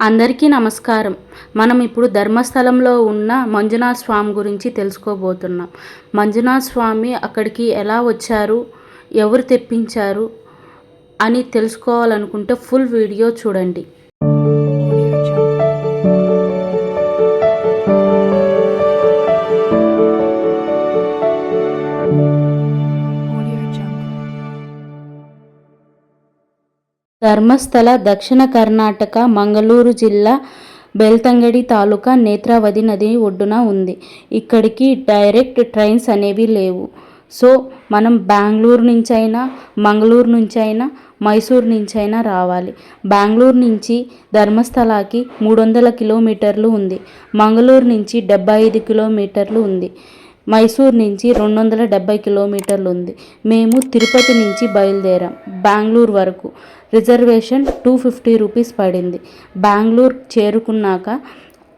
అందరికీ నమస్కారం. మనం ఇప్పుడు ధర్మస్థలంలో ఉన్న మంజునాథ స్వామి గురించి తెలుసుకోబోతున్నాం. మంజునాథ స్వామి అక్కడికి ఎలా వచ్చారు? ఎవరు తెప్పించారు? అని తెలుసుకోవాలనుకుంటే ఫుల్ వీడియో చూడండి. ధర్మస్థల దక్షిణ కర్ణాటక మంగళూరు జిల్లా బెల్తంగడి తాలూకా నేత్రావతి నది ఒడ్డున ఉంది. ఇక్కడికి డైరెక్ట్ ట్రైన్స్ అనేవి లేవు. సో మనం బెంగళూరు నుంచి అయినా మంగళూరు నుంచి అయినా మైసూర్ నుంచి అయినా రావాలి. బెంగళూరు నుంచి ధర్మస్థలాకి మూడు వందల కిలోమీటర్లు ఉంది. మంగళూరు నుంచి డెబ్బై ఐదు కిలోమీటర్లు ఉంది. మైసూర్ నుంచి రెండు వందల డెబ్బై కిలోమీటర్లు ఉంది మేము తిరుపతి నుంచి బయలుదేరాం. బెంగళూరు వరకు. రిజర్వేషన్ టూ ఫిఫ్టీ రూపీస్ పడింది. బెంగళూరు చేరుకున్నాక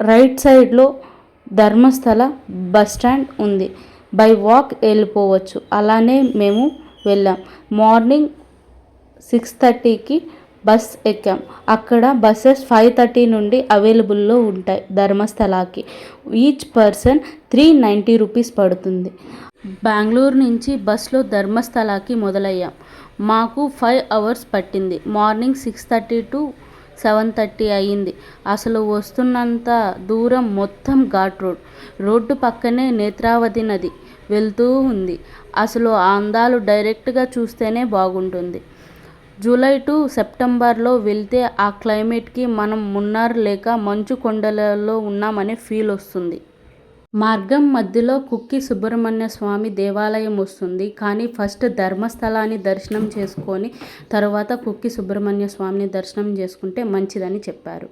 రైట్ సైడ్లో ధర్మస్థల బస్ స్టాండ్ ఉంది. బై వాక్ వెళ్ళిపోవచ్చు. అలానే మేము వెళ్ళాం. మార్నింగ్ సిక్స్ థర్టీకి బస్ ఎక్కాం. అక్కడ బస్సెస్ ఫైవ్ థర్టీ నుండి అవైలబుల్లో ఉంటాయి ధర్మస్థలాకి. Each person three ninety rupees పడుతుంది. బెంగళూరు నుంచి బస్లో ధర్మస్థలాకి మొదలయ్యాం. మాకు ఫైవ్ అవర్స్ పట్టింది. Morning six thirty to seven thirty అయ్యింది. అసలు వస్తున్నంత దూరం మొత్తం ఘాట్ రోడ్. రోడ్డు పక్కనే నేత్రావతి నది వెళ్తూ ఉంది. అసలు ఆ అందాలు డైరెక్ట్గా చూస్తేనే బాగుంటుంది. జూలై టు సెప్టెంబర్లో వెళ్తే ఆ క్లైమేట్కి మనం మున్నార్ లేక మంచు కొండలలో ఉన్నామనే ఫీల్ వస్తుంది. మార్గం మధ్యలో కుక్కి సుబ్రహ్మణ్య స్వామి దేవాలయం వస్తుంది. కానీ ఫస్ట్ ధర్మస్థలాన్ని దర్శనం చేసుకొని తర్వాత కుక్కి సుబ్రహ్మణ్య స్వామిని దర్శనం చేసుకుంటే మంచిదని చెప్పారు.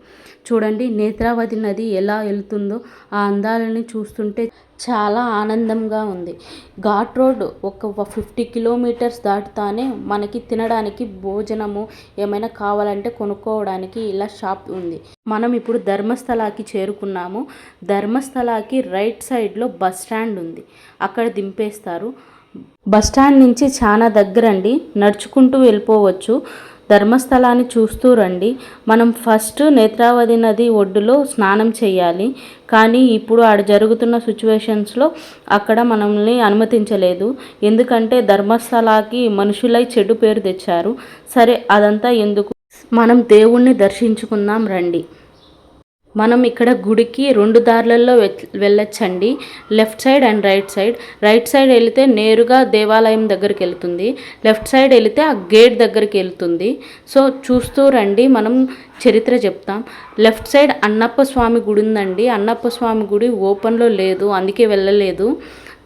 చూడండి నేత్రావతి నది ఎలా వెళ్తుందో ఆ అందాలని చూస్తుంటే చాలా ఆనందంగా ఉంది. ఘాట్ రోడ్ ఒక ఫిఫ్టీ కిలోమీటర్స్ దాటుతానే మనకి తినడానికి భోజనము ఏమైనా కావాలంటే కొనుక్కోవడానికి ఇలా షాప్ ఉంది. మనం ఇప్పుడు ధర్మస్థలాకి చేరుకున్నాము. ధర్మస్థలాకి రైట్ సైడ్లో బస్ స్టాండ్ ఉంది. అక్కడ దింపేస్తారు. బస్ స్టాండ్ నుంచి చాలా దగ్గరండి. నడుచుకుంటూ వెళ్ళిపోవచ్చు. ధర్మస్థలాన్ని చూస్తూ రండి. మనం ఫస్ట్ నేత్రావతి నది ఒడ్డులో స్నానం చేయాలి. కానీ ఇప్పుడు ఆడ జరుగుతున్న సిచ్యువేషన్స్లో అక్కడ మనల్ని అనుమతించలేదు. ఎందుకంటే ధర్మస్థలాకి మనుషులై చెడు పేరు తెచ్చారు. సరే అదంతా ఎందుకు? మనం దేవుణ్ణి దర్శించుకుందాం రండి. మనం ఇక్కడ గుడికి రెండు దారులలో వె- వెళ్ళొచ్చండి. Left side and right side. Right side వెళితే నేరుగా దేవాలయం దగ్గరికి వెళ్తుంది. లెఫ్ట్ సైడ్ వెళితే ఆ గేట్ దగ్గరికి వెళ్తుంది. సో చూస్తూ రండి. మనం చరిత్ర చెప్తాం. లెఫ్ట్ సైడ్ అన్నప్ప స్వామి గుడి ఉందండి అన్నప్ప స్వామి గుడి ఓపెన్లో లేదు. అందుకే వెళ్ళలేదు.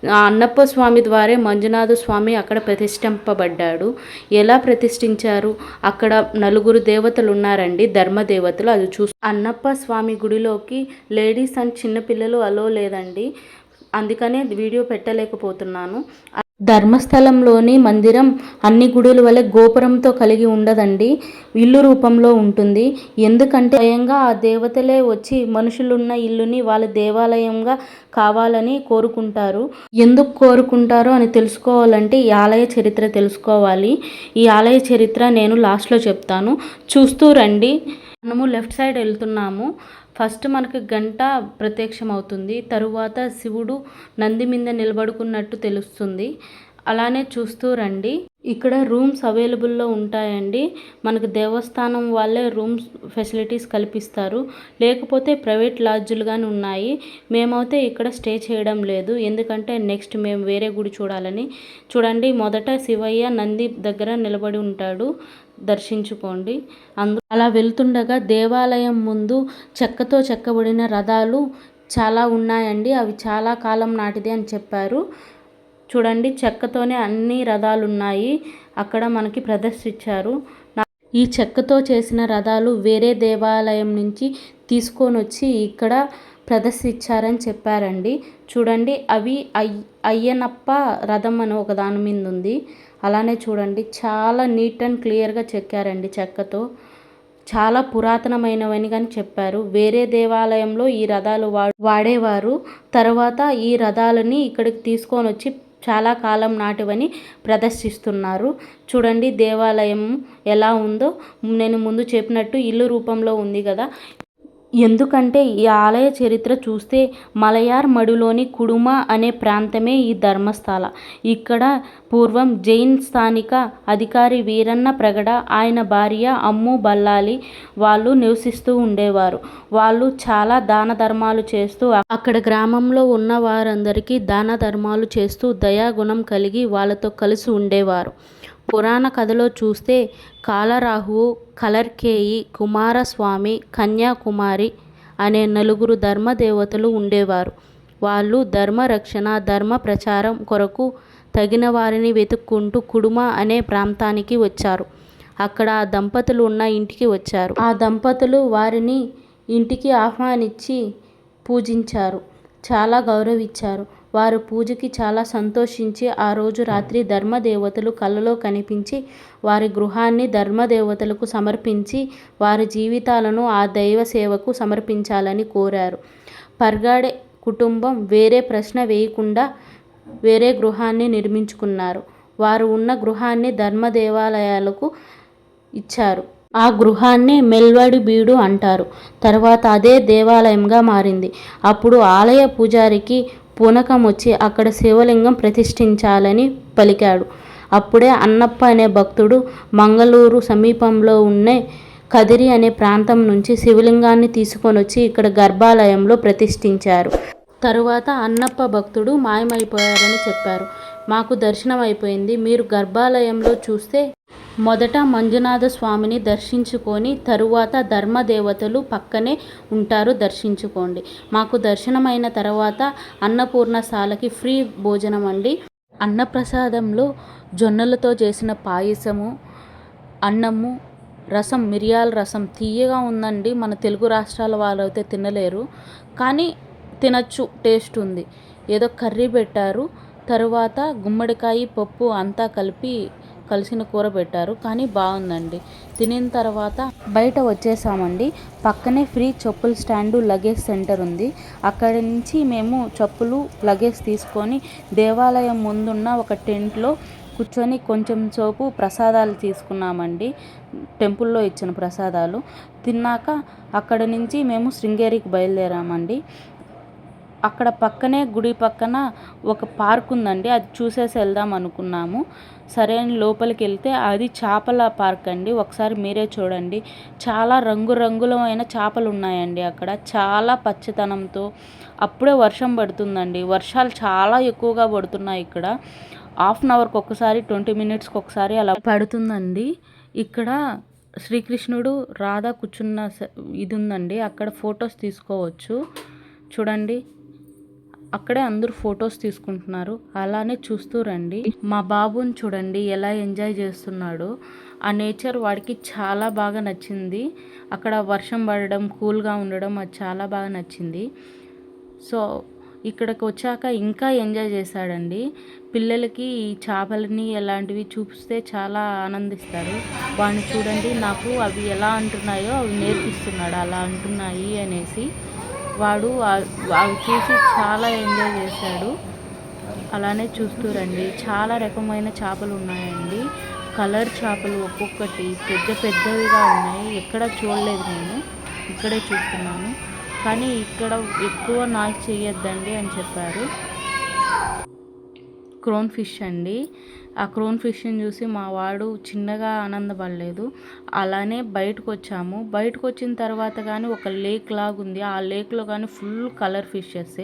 అన్నప్ప స్వామి ద్వారే మంజునాథ స్వామి అక్కడ ప్రతిష్ఠింపబడ్డాడు. ఎలా ప్రతిష్ఠించారు? అక్కడ నలుగురు దేవతలు ఉన్నారండి ధర్మదేవతలు. అది చూ అన్నప్ప స్వామి గుడిలోకి లేడీస్ అండ్ చిన్నపిల్లలు అలో లేదండి. అందుకనే వీడియో పెట్టలేకపోతున్నాను. ధర్మస్థలంలోని మందిరం అన్ని గుడుల వలె గోపురంతో కలిగి ఉండదండి. ఇల్లు రూపంలో ఉంటుంది. ఎందుకంటే స్వయంగా ఆ దేవతలే వచ్చి మనుషులున్న ఇల్లుని వాళ్ళ దేవాలయంగా కావాలని కోరుకుంటారు. ఎందుకు కోరుకుంటారో అని తెలుసుకోవాలంటే ఈ ఆలయ చరిత్ర తెలుసుకోవాలి. ఈ ఆలయ చరిత్ర నేను లాస్ట్లో చెప్తాను. చూస్తూ రండి. మనము లెఫ్ట్ సైడ్ వెళ్తున్నాము. ఫస్ట్ మనకు గంట ప్రత్యక్షం అవుతుంది తరువాత శివుడు నంది మీద నిలబడుకున్నట్టు తెలుస్తుంది. అలానే చూస్తూ రండి. ఇక్కడ రూమ్స్ అవైలబుల్లో ఉంటాయండి. మనకు దేవస్థానం వాళ్ళే రూమ్స్ ఫెసిలిటీస్ కల్పిస్తారు. లేకపోతే ప్రైవేట్ లాడ్జులు కానీ ఉన్నాయి. మేమైతే ఇక్కడ స్టే చేయడం లేదు. ఎందుకంటే నెక్స్ట్ మేము వేరే గుడి చూడాలని. చూడండి మొదట శివయ్య నంది దగ్గర నిలబడి ఉంటాడు. దర్శించుకోండి. అందు అలా వెళ్తుండగా దేవాలయం ముందు చెక్కతో చెక్కబడిన రథాలు చాలా ఉన్నాయండి. అవి చాలా కాలం నాటిది అని చెప్పారు. చూడండి చెక్కతోనే అన్ని రథాలు ఉన్నాయి అక్కడ మనకి ప్రదర్శించారు ఈ చెక్కతో చేసిన రథాలు వేరే దేవాలయం నుంచి తీసుకొని వచ్చి ఇక్కడ ప్రదర్శించారని చెప్పారండి. చూడండి అవి అయ్ అయ్యనప్ప రథం అని ఒక దాని మీద ఉంది అలానే చూడండి చాలా నీట్ అండ్ క్లియర్గా చెక్కారండి చెక్కతో. చాలా పురాతనమైనవని కానీ చెప్పారు. వేరే దేవాలయంలో ఈ రథాలు వా వాడేవారు. తర్వాత ఈ రథాలని ఇక్కడికి తీసుకొని వచ్చి చాలా కాలం నాటివని ప్రదర్శిస్తున్నారు. చూడండి దేవాలయం ఎలా ఉందో. నేను ముందు చెప్పినట్టు ఇల్లు రూపంలో ఉంది కదా. ఎందుకంటే ఈ ఆలయ చరిత్ర చూస్తే మలయార్ మడులోని కుడుమ అనే ప్రాంతమే ఈ ధర్మస్థల. ఇక్కడ పూర్వం జైన్ స్థానిక అధికారి వీరన్న ప్రగడ ఆయన భార్య అమ్ము బల్లాలి వాళ్ళు నివసిస్తూ ఉండేవారు. వాళ్ళు చాలా దాన ధర్మాలు చేస్తూ అక్కడ గ్రామంలో ఉన్న వారందరికీ దాన ధర్మాలు చేస్తూ దయాగుణం కలిగి వాళ్ళతో కలిసి ఉండేవారు. పురాణ కథలో చూస్తే కాలరాహువు కలర్కేయి కుమారస్వామి కన్యాకుమారి అనే నలుగురు ధర్మదేవతలు ఉండేవారు. వాళ్ళు ధర్మ రక్షణ ధర్మ ప్రచారం కొరకు తగిన వారిని వెతుక్కుంటూ కుడుమ అనే ప్రాంతానికి వచ్చారు. అక్కడ ఆ దంపతులు ఉన్న ఇంటికి వచ్చారు. ఆ దంపతులు వారిని ఇంటికి ఆహ్వానించి పూజించారు. చాలా గౌరవించారు. వారు పూజకి చాలా సంతోషించి ఆ రోజు రాత్రి ధర్మదేవతలు కలలో కనిపించి వారి గృహాన్ని ధర్మదేవతలకు సమర్పించి వారి జీవితాలను ఆ దైవ సేవకు సమర్పించాలని కోరారు. పర్గాడే కుటుంబం వేరే ప్రశ్న వేయకుండా వేరే గృహాన్ని నిర్మించుకున్నారు. వారు ఉన్న గృహాన్ని ధర్మ దేవాలయాలకు ఇచ్చారు. ఆ గృహాన్ని మెల్వడి బీడు అంటారు. తర్వాత అదే దేవాలయంగా మారింది. అప్పుడు ఆలయ పూజారికి పూనకం వచ్చి అక్కడ శివలింగం ప్రతిష్ఠించాలని పలికాడు. అప్పుడే అన్నప్ప అనే భక్తుడు మంగళూరు సమీపంలో ఉండే కదిరి అనే ప్రాంతం నుంచి శివలింగాన్ని తీసుకొని వచ్చి ఇక్కడ గర్భాలయంలో ప్రతిష్ఠించారు. తరువాత అన్నప్ప భక్తుడు మాయమైపోయారని చెప్పారు. మాకు దర్శనం అయిపోయింది మీరు గర్భాలయంలో చూస్తే మొదట మంజునాథ స్వామిని దర్శించుకొని తరువాత ధర్మదేవతలు పక్కనే ఉంటారు దర్శించుకోండి. మాకు దర్శనమైన తర్వాత అన్నపూర్ణశాలకి ఫ్రీ భోజనం అండి. అన్నప్రసాదంలో జొన్నలతో చేసిన పాయసము అన్నము రసం మిరియాల రసం తీయగా ఉందండి. మన తెలుగు రాష్ట్రాల వాళ్ళు అయితే తినలేరు. కానీ తినచ్చు టేస్ట్ ఉంది. ఏదో కర్రీ పెట్టారు. తరువాత గుమ్మడికాయ పప్పు అంతా కలిపి కలిసిన కూర పెట్టారు కానీ బాగుందండి. తినిన తర్వాత బయట వచ్చేసామండి. పక్కనే ఫ్రీ చెప్పుల స్టాండు లగేజ్ సెంటర్ ఉంది. అక్కడి నుంచి మేము చెప్పులు లగేజ్ తీసుకొని దేవాలయం ముందున్న ఒక టెంట్లో కూర్చొని కొంచెం సోపు ప్రసాదాలు తీసుకున్నామండి. టెంపుల్లో ఇచ్చిన ప్రసాదాలు. తిన్నాక అక్కడ నుంచి మేము శృంగేరికి బయలుదేరామండి. అక్కడ పక్కనే గుడి పక్కన ఒక పార్క్ ఉందండి. అది చూసేసి వెళ్దాం అనుకున్నాము. సరే అని లోపలికి వెళ్తే అది చేపల పార్క్ అండి. ఒకసారి మీరే చూడండి. చాలా రంగురంగులమైన చేపలు ఉన్నాయండి అక్కడ. చాలా పచ్చతనంతో అప్పుడే వర్షం పడుతుందండి. వర్షాలు చాలా ఎక్కువగా పడుతున్నాయి ఇక్కడ. హాఫ్ అన్ అవర్కి ఒకసారి ట్వంటీ మినిట్స్కి ఒకసారి అలా పడుతుందండి. ఇక్కడ శ్రీకృష్ణుడు రాధ కూర్చున్న స- ఇది ఉందండి. అక్కడ ఫొటోస్ తీసుకోవచ్చు. చూడండి. అక్కడే అందరూ ఫొటోస్ తీసుకుంటున్నారు. అలానే చూస్తూ రండి. మా బాబుని చూడండి ఎలా ఎంజాయ్ చేస్తున్నాడో. ఆ నేచర్ వాడికి చాలా బాగా నచ్చింది. అక్కడ వర్షం పడడం కూల్గా ఉండడం అది చాలా బాగా నచ్చింది. సో ఇక్కడికి వచ్చాక ఇంకా ఎంజాయ్ చేశాడండి. పిల్లలకి ఈ చేపలని ఎలాంటివి చూపిస్తే చాలా ఆనందిస్తారు. వాడిని చూడండి నాకు అవి ఎలా అంటున్నాయో అవి నేర్పిస్తున్నాడు అలా అంటున్నాయి అనేసి. వాడు అవి చూసి చాలా ఎంజాయ్ చేశాడు. అలానే చూస్తూ రండి. చాలా రకమైన చేపలు ఉన్నాయండి. కలర్ చేపలు ఒక్కొక్కటి పెద్ద పెద్దవిగా ఉన్నాయి. ఎక్కడ చూడలేదు నేను. ఇక్కడే చూస్తున్నాను. కానీ ఇక్కడ ఎక్కువ నాయిస్ చేయొద్దండి అని చెప్పారు. క్రోన్ ఫిష్ అండి. ఆ క్రోన్ ఫిష్ని చూసి మా వాడు చిన్నగా ఆనందపడలేదు. అలానే బయటకు వచ్చాము బయటకు వచ్చిన తర్వాత కానీ ఒక లేక్ లాగుంది. ఆ లేక్లో కానీ ఫుల్ కలర్ ఫిషెస్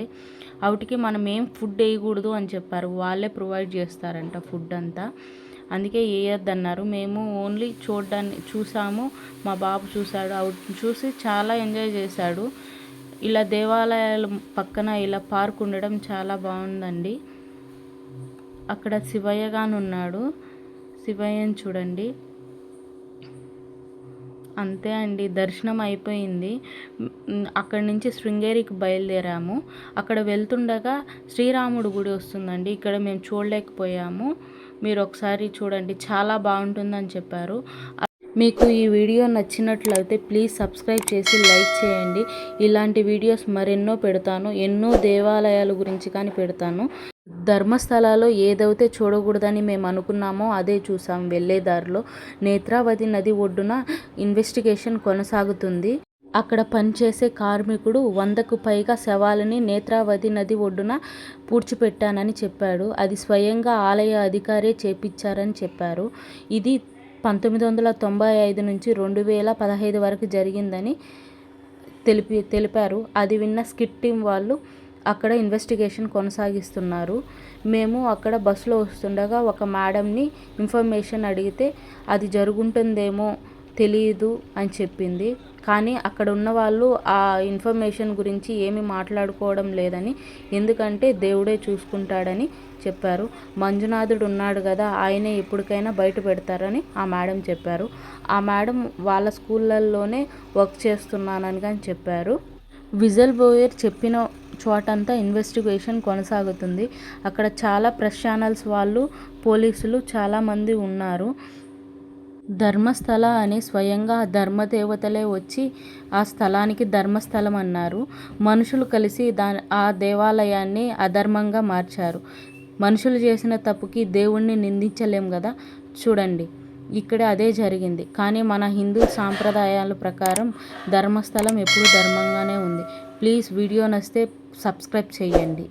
వాటికి మనం ఏం ఫుడ్ వేయకూడదు అని చెప్పారు. వాళ్ళే ప్రొవైడ్ చేస్తారంట ఫుడ్ అంతా. అందుకే వేయొద్దన్నారు మేము ఓన్లీ చూడడాన్ని చూసాము. మా బాబు చూశాడు అవుట్ చూసి చాలా ఎంజాయ్ చేశాడు. ఇలా దేవాలయాల పక్కన ఇలా పార్క్ ఉండడం చాలా బాగుందండి. అక్కడ శివయ్య ఉన్నాడు. శివయ్యని చూడండి. అంతే అండి దర్శనం అయిపోయింది. అక్కడి నుంచి శృంగేరికి బయలుదేరాము. అక్కడ వెళ్తుండగా శ్రీరాముడు గుడి వస్తుందండి. ఇక్కడ మేము చూడలేకపోయాము. మీరు ఒకసారి చూడండి చాలా బాగుంటుందని చెప్పారు. మీకు ఈ వీడియో నచ్చినట్లయితే ప్లీజ్ సబ్స్క్రైబ్ చేసి లైక్ చేయండి. ఇలాంటి వీడియోస్ మరెన్నో పెడతాను. ఎన్నో దేవాలయాల గురించి కానీ పెడతాను. ధర్మస్థలాలో ఏదైతే చూడకూడదని మేము అనుకున్నామో అదే చూసాం. వెళ్ళే దారిలో నేత్రావతి నది ఒడ్డున ఇన్వెస్టిగేషన్ కొనసాగుతుంది. అక్కడ పనిచేసే కార్మికుడు వందకు పైగా శవాలని నేత్రావతి నది ఒడ్డున పూడ్చిపెట్టానని చెప్పాడు. అది స్వయంగా ఆలయ అధికారే చేపించారని చెప్పారు. ఇది పంతొమ్మిది వందల తొంభై ఐదు నుంచి రెండు వేల పదహైదు వరకు జరిగిందని తెలిపి తెలిపారు. అది విన్న స్కిట్ టీం వాళ్ళు అక్కడ ఇన్వెస్టిగేషన్ కొనసాగిస్తున్నారు. మేము అక్కడ బస్సులో వస్తుండగా ఒక మేడంని ఇన్ఫర్మేషన్ అడిగితే అది జరుగుంటుందేమో తెలియదు అని చెప్పింది. కానీ అక్కడ ఉన్న వాళ్ళు ఆ ఇన్ఫర్మేషన్ గురించి ఏమీ మాట్లాడుకోవడం లేదని ఎందుకంటే దేవుడే చూసుకుంటాడని చెప్పారు. మంజునాథుడు ఉన్నాడు కదా ఆయనే ఎప్పటికైనా బయట పెడతారని ఆ మేడం చెప్పారు. ఆ మేడం వాళ్ళ స్కూళ్ళల్లోనే వర్క్ చేస్తున్నానని కానీ చెప్పారు. విజల్ బోయర్ చెప్పిన చోటంతా ఇన్వెస్టిగేషన్ కొనసాగుతుంది. అక్కడ చాలా ప్రెస్ ఛానల్స్ వాళ్ళు పోలీసులు చాలామంది ఉన్నారు. ధర్మస్థల అని స్వయంగా ధర్మదేవతలే వచ్చి ఆ స్థలానికి ధర్మస్థలం అన్నారు. మనుషులు కలిసి దా ఆ దేవాలయాన్ని అధర్మంగా మార్చారు. మనుషులు చేసిన తప్పుకి దేవుణ్ణి నిందించలేం కదా చూడండి. ఇక్కడ అదే జరిగింది. కానీ మన హిందూ సాంప్రదాయాల ప్రకారం ధర్మస్థలం ఎప్పుడూ ధర్మంగానే ఉంది. ప్లీజ్ వీడియో నస్తే సబ్స్క్రైబ్ చేయండి.